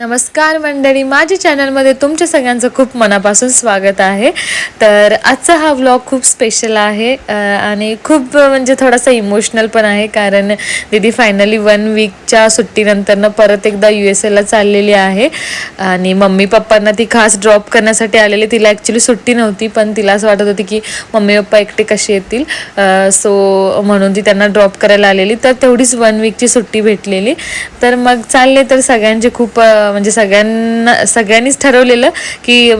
नमस्कार मंडळी माझ्या चॅनलमध्ये तुमच्या सगळ्यांचं खूप मनापासून स्वागत आहे. तर आजचा हा व्लॉग खूप स्पेशल आहे आणि खूप म्हणजे थोडासा इमोशनल पण आहे कारण दीदी फायनली वन वीकच्या सुट्टीनंतरनं परत एकदा यू एस एला चाललेली आहे. आणि मम्मी पप्पांना ती खास ड्रॉप करण्यासाठी आलेली तिला ॲक्च्युली सुट्टी नव्हती पण तिला असं वाटत होती की मम्मी पप्पा एकटे कसे येतील. सो म्हणून ती त्यांना ड्रॉप करायला आलेली. तर तेवढीच वन वीकची सुट्टी भेटलेली. तर मग चालले तर सगळ्यांचे खूप म्हणजे सगळ्यांना सगळ्यांनीच ठरवलेलं की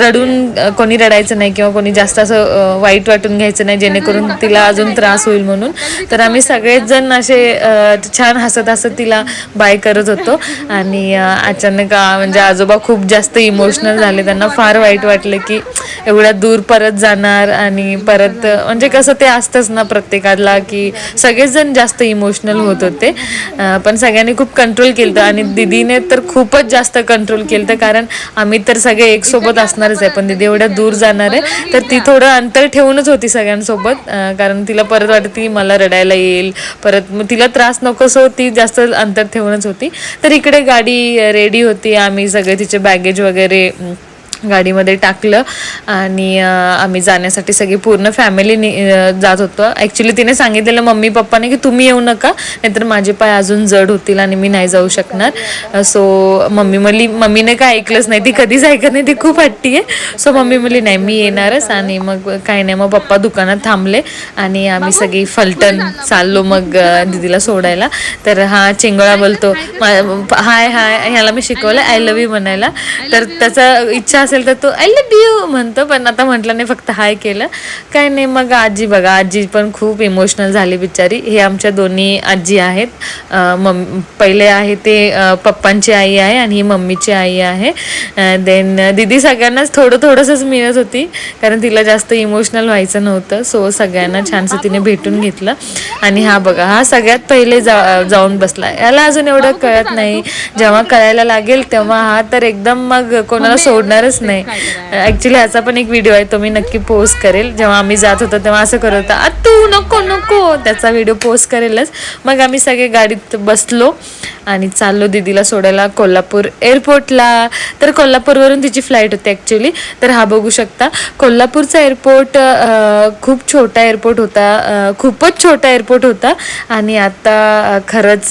रडून कोणी रडायचं नाही किंवा कोणी जास्त असं वाईट वाटून घ्यायचं नाही जेणेकरून तिला अजून त्रास होईल म्हणून. तर आम्ही सगळेच जण असे छान हसत हसत तिला बाय करत होतो. आणि अचानक म्हणजे आजोबा खूप जास्त इमोशनल झाले. त्यांना फार वाईट वाटलं की एवढ्या दूर परत जाणार आणि परत म्हणजे कसं ते असतंच ना प्रत्येकाला की सगळेजण जास्त इमोशनल होत होते. पण सगळ्यांनी खूप कंट्रोल केलं आणि दिदीने तर खूपच जास्त कंट्रोल केलं कारण आम्ही तर सगळे एक सोबत असणारच आहे. पण दिदी एवढ्या दूर जाणार आहे. तर ती थोडं अंतर ठेवूनच होती सगळ्यांसोबत. कारण तिला परत वाटते मला रडायला येईल. परत मग तिला त्रास नको सो ती जास्त अंतर ठेवूनच होती. तर इकडे गाडी रेडी होती. आम्ही सगळे तिचे बॅगेज वगैरे गाडीमध्ये टाकलं आणि आम्ही जाण्यासाठी सगळी पूर्ण फॅमिली जात होतो. ॲक्च्युली तिने सांगितलेलं मम्मी पप्पाने की तुम्ही येऊ नका नाहीतर माझे पाय अजून जड होतील आणि मी नाही जाऊ शकणार. सो मम्मी म्हणली मम्मीने काय ऐकलंच नाही ती कधीच ऐकत नाही ती खूप हट्टी आहे. सो मम्मी म्हणली नाही मी येणारच आणि मग काही नाही मग पप्पा दुकानात थांबले आणि आम्ही सगळी फलटण चाललो मग दीदीला सोडायला. तर हा चिंगळा बोलतो हाय हाय ह्याला मी शिकवलं आय लव्ह यू म्हणायला. तर त्याचा इच्छा असेल तर तो आय लव्ह यू म्हणतो. पण आता म्हटलं नाही फक्त हाय केलं. काय नाही मग आजी बघा. आजी पण खूप इमोशनल झाली बिचारी. हे आमच्या दोन्ही आजी आहेत. मम पहिले आहे ते पप्पांची आई आहे आणि ही मम्मीची आई आहे. देन दिदी सगळ्यांनाच थोडं थोडंसंच मिळत होती. कारण तिला जास्त इमोशनल व्हायचं नव्हतं. सो सगळ्यांना छानसं तिने भेटून घेतलं. आणि हा बघा हा सगळ्यात पहिले जा जाऊन बसला. याला अजून एवढं कळत नाही. जेव्हा करायला लागेल तेव्हा हा तर एकदम मग कोणाला सोडणारच नाही. ऍक्च्युली याचा पण एक व्हिडिओ आहे तो मी नक्की पोस्ट करेल. जेव्हा आम्ही जात होतो तेव्हा असं करत होता तू नको नको. त्याचा व्हिडिओ पोस्ट करेलच. मग आम्ही सगळे गाडीत बसलो आणि चाललो दीदीला सोडायला कोल्हापूर एअरपोर्टला तर कोल्हापूरवरून तिची फ्लाईट होती ॲक्च्युली तर हा बघू शकता कोल्हापूरचा एअरपोर्ट खूप छोटा एअरपोर्ट होता खूपच छोटा एअरपोर्ट होता. आणि आता खरंच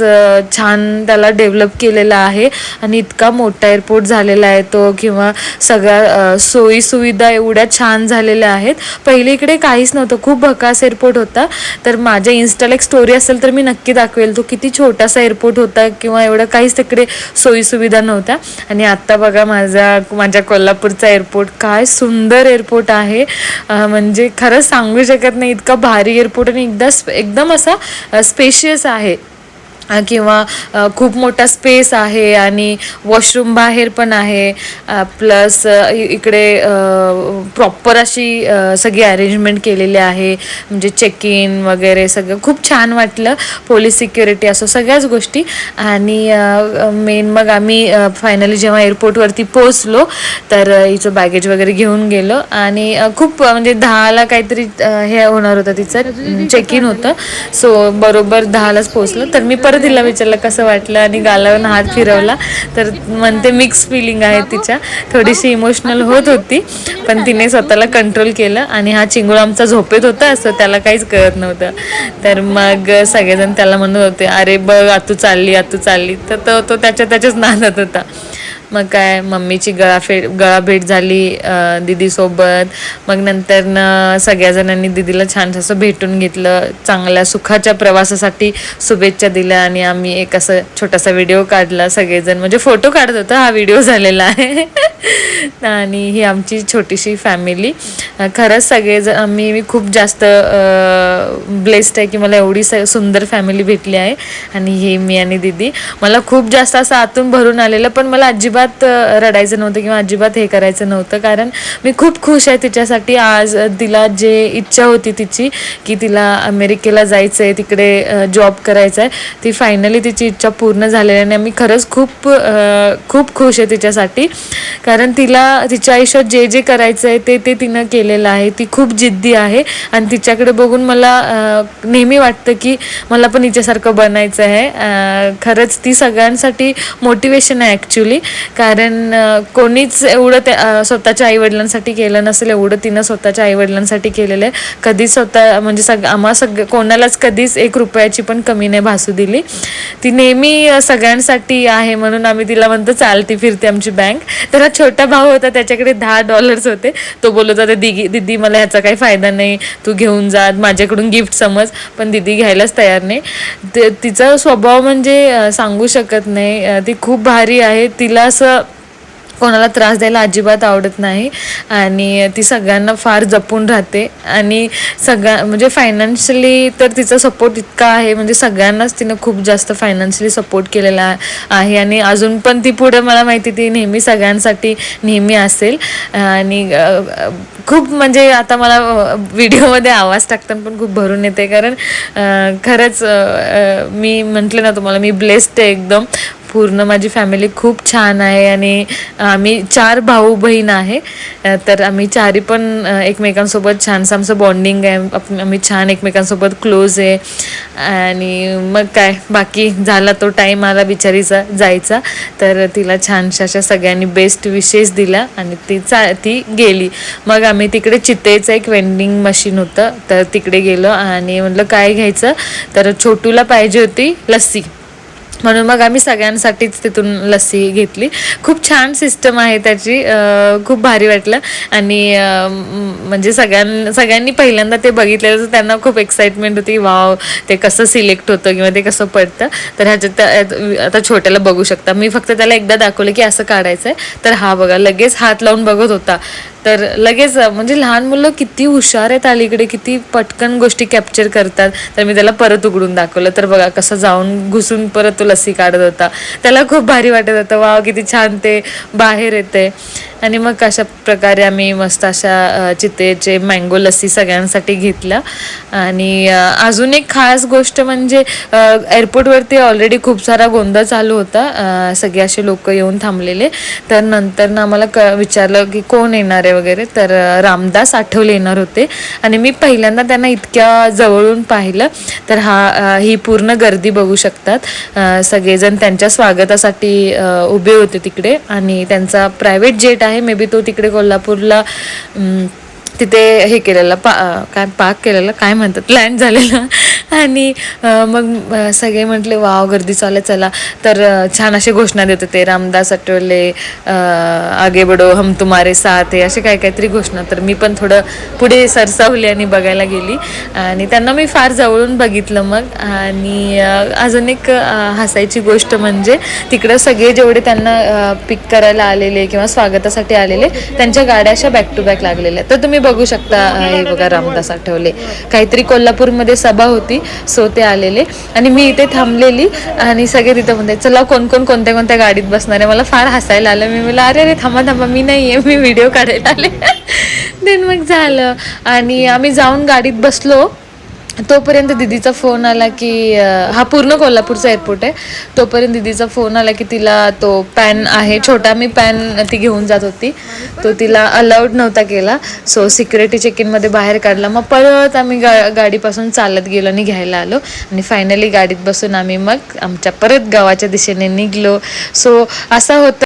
छान त्याला डेव्हलप केलेला आहे. आणि इतका मोठा एअरपोर्ट झालेला आहे तो किंवा सगळ्या सोयीसुविधा एवढ्या छान झालेल्या आहेत. पहिले इकडे काहीच नव्हतं. खूप भकास एअरपोर्ट होता. तर माझ्या इन्स्टाला एक स्टोरी असेल तर मी नक्की दाखवेल. तो किती छोटासा एअरपोर्ट होता किंवा एवढं काहीच तिकडे सोयीसुविधा नव्हत्या. आणि आत्ता बघा माझा माझ्या कोल्हापूरचा एअरपोर्ट काय सुंदर एअरपोर्ट आहे. म्हणजे खरंच सांगू शकत नाही इतका भारी एअरपोर्ट आणि एकदा एकदम असा स्पेशियस आहे. किंवा खूप मोठा स्पेस आहे आणि वॉशरूम बाहेर पण आहे. प्लस इकडे प्रॉपर अशी सगळी अरेंजमेंट केलेली आहे. म्हणजे चेक इन वगैरे सगळं. खूप छान वाटलं. पोलीस सिक्युरिटी असो सगळ्याच गोष्टी. आणि मेन मग आम्ही फायनली जेव्हा एअरपोर्टवरती पोचलो तर हिचं बॅगेज वगैरे घेऊन गेलो. आणि खूप म्हणजे दहाला काहीतरी हे होणार होतं तिचं. चेक इन होतं. सो बरोबर दहालाच पोचलं तर मी परत तिला विचारलं कसं वाटलं आणि गालावरून हात फिरवला. तर म्हणते मिक्स फिलिंग आहे तिच्या. थोडीशी इमोशनल होत होती पण तिने स्वतःला कंट्रोल केलं आणि हा चिंगूळ आमचा झोपेत होता असं त्याला काहीच कळत नव्हतं. तर मग सगळेजण त्याला म्हणत होते अरे बघ आतू चालली आतू चालली. तर तो तो त्याच्या त्याच्याच नादात होता. मग काय मम्मीची गळाफेट गळाभेट गळा भेट झाली दिदीसोबत दीदीसोबत. मग नंतर न सगळ्या जणांनी दीदीला छान असं भेटून घेतलं. चांगल्या सुखाच्या प्रवासासाठी शुभेच्छा दिल्या आणि आम्ही एक असं छोटासा व्हिडिओ काढला सगळेजण. म्हणजे फोटो काढत होतो हा व्हिडिओ झालेला आहे. आणि ही आमची छोटीशी फॅमिली. खरंच सगळेजण आम्ही मी खूप जास्त ब्लेस्ड आहे की मला एवढी स सुंदर फॅमिली भेटली आहे. आणि ही मी आणि दीदी. मला खूप जास्त असं आतून भरून आलेलं पण मला अजिबात अजिबात रडायचं नव्हतं किंवा अजिबात हे करायचं नव्हतं. कारण मी खूप खुश आहे तिच्यासाठी. आज तिला जे इच्छा होती तिची की तिला अमेरिकेला जायचं आहे तिकडे जॉब करायचा आहे ती फायनली तिची इच्छा पूर्ण झालेली आणि मी खरंच खूप खूप खुश आहे तिच्यासाठी. कारण तिला तिच्या आयुष्यात जे जे करायचं आहे ते ते तिनं केलेलं आहे. ती खूप जिद्दी आहे. आणि तिच्याकडे बघून मला नेहमी वाटतं की मला पण हिच्यासारखं बनायचं आहे खरंच ती सगळ्यांसाठी मोटिवेशन आहे ॲक्च्युली कारण कोणीच एवढं त्या स्वतःच्या आईवडिलांसाठी केलं नसेल एवढं तिनं स्वतःच्या आईवडिलांसाठी केलेलं आहे. कधीच स्वतः म्हणजे सग आम्हा सग कोणालाच कधीच एक रुपयाची पण कमी नाही भासू दिली. ती नेहमी सगळ्यांसाठी आहे म्हणून आम्ही तिला म्हणतो चालती फिरते आमची बँक तर हा छोटा भाऊ होता त्याच्याकडे दहा डॉलर्स होते. तो बोलत होता दिगी दिदी मला ह्याचा काही फायदा नाही. तू घेऊन जा माझ्याकडून गिफ्ट समज. पण दिदी घ्यायलाच तयार नाही. ते तिचा स्वभाव म्हणजे सांगू शकत नाही. ती खूप भारी आहे. तिला असं कोणाला त्रास द्यायला अजिबात आवडत नाही. आणि ती सगळ्यांना फार जपून राहते. आणि सगळ्या म्हणजे फायनान्शियली तर तिचा सपोर्ट इतका आहे. म्हणजे सगळ्यांनाच तिनं खूप जास्त फायनान्शियली सपोर्ट केलेला आहे. आणि अजून पण ती पुढे मला माहिती ती नेहमी सगळ्यांसाठी नेहमी असेल. आणि खूप म्हणजे आता मला व्हिडिओमध्ये आवाज टाकताना पण खूप भरून येते. कारण खरंच मी म्हटलं ना तुम्हाला मी ब्लेस्ड आहे एकदम. पूर्ण माझी फॅमिली खूप छान आहे आणि आम्ही चार भाऊ बहीण आहे तर आम्ही चारी पण एकमेकांसोबत छानसं आमचं बॉन्डिंग आहे. आप- आम्ही छान एकमेकांसोबत क्लोज आहे. आणि मग काय बाकी झाला तो टाईम आला बिचारीचा जायचा. तर तिला छानशा अशा सगळ्यांनी बेस्ट विशेष दिला आणि ती चा ती गेली. मग आम्ही तिकडे चितेचं एक वेंडिंग मशीन होतं. तर तिकडे गेलो आणि म्हटलं काय घ्यायचं? तर छोटूला पाहिजे होती लस्सी. म्हणून मग आम्ही सगळ्यांसाठीच तिथून लस्सी घेतली. खूप छान सिस्टम आहे त्याची. खूप भारी वाटलं. आणि म्हणजे सगळ्यां सगळ्यांनी पहिल्यांदा ते बघितलेलं तर त्यांना खूप एक्साइटमेंट होती. वाव ते कसं सिलेक्ट होतं किंवा ते कसं पडतं? तर ह्याच्यात आता छोट्याला बघू शकता. मी फक्त त्याला एकदा दाखवलं की असं काढायचं आहे तर हा बघा लगेच हात लावून बघत होता. तर लगेच म्हणजे लहान मुलं किती हुशार आहेत अलीकडे किती पटकन गोष्टी कॅप्चर करतात. तर मी त्याला परत उघडून दाखवलं. तर बघा कसं जाऊन घुसून परत तो लस्सी काढत होता. त्याला खूप भारी वाटत होतं. वाव किती छान ते बाहेर येते आणि मग अशा प्रकारे आम्ही मस्त अशा चितेचे मँगो लस्सी सगळ्यांसाठी घेतल्या. आणि अजून एक खास गोष्ट म्हणजे एअरपोर्टवरती ऑलरेडी खूप सारा गोंधळ चालू होता. सगळे असे लोक येऊन थांबलेले. तर नंतर ना आम्हाला क विचारलं की कोण येणार आहे वगैरे तर रामदास आठवले येणार होते. आणि मी पहिल्यांदा त्यांना इतक्या जवळून पाहिलं तर हा ही पूर्ण गर्दी बघू शकतात. सगळेजण त्यांच्या स्वागतासाठी उभे होते तिकडे. आणि त्यांचा प्रायव्हेट जेट आहे मे बी तो तिकडे कोल्हापूरला तिथे हे केलेलं पा काय पाक केलेलं काय म्हणतात लँड झालेलं. आणि मग सगळे म्हटले वाव गर्दी चालेल चला. तर छान अशी घोषणा देत होते रामदास आठवले आगे बडो हम तुम्हारे साथ हे असे काय काहीतरी घोषणा. तर मी पण थोडं पुढे सरसावली आणि बघायला गेली. आणि त्यांना मी फार जवळून बघितलं मग. आणि अजून एक हसायची गोष्ट म्हणजे तिकडं सगळे जेवढे त्यांना पिक करायला आलेले किंवा स्वागतासाठी आलेले त्यांच्या गाड्या अशा बॅक टू बॅक लागलेल्या तर तुम्ही बघू शकता अं, हे बघा रामदास आठवले. काहीतरी कोल्हापूरमध्ये सभा होती सो ते आलेले. आणि मी इथे थांबलेली आणि सगळे तिथं म्हणते चला कोण कोण कोणत्या कोणत्या गाडीत बसणार आहे? मला फार हसायला आलं. मी मला अरे अरे थांबा थांबा मी नाही आहे मी व्हिडिओ काढायला आले. देन मग झालं. आणि आम्ही जाऊन गाडीत बसलो. तोपर्यंत दिदीचा फोन आला की हा पूर्ण कोल्हापूरचा एअरपोर्ट आहे. तोपर्यंत दिदीचा फोन आला की तिला तो पॅन आहे छोटा मी पॅन ती घेऊन जात होती. तो तिला अलाउड नव्हता केला. सो सिक्युरिटी चेक इनमध्ये बाहेर काढला. मग परत आम्ही गा गाडीपासून चालत गेलो आणि घ्यायला आलो. आणि फायनली गाडीत बसून आम्ही मग आमच्या परत गावाच्या दिशेने निघलो. सो असं होतं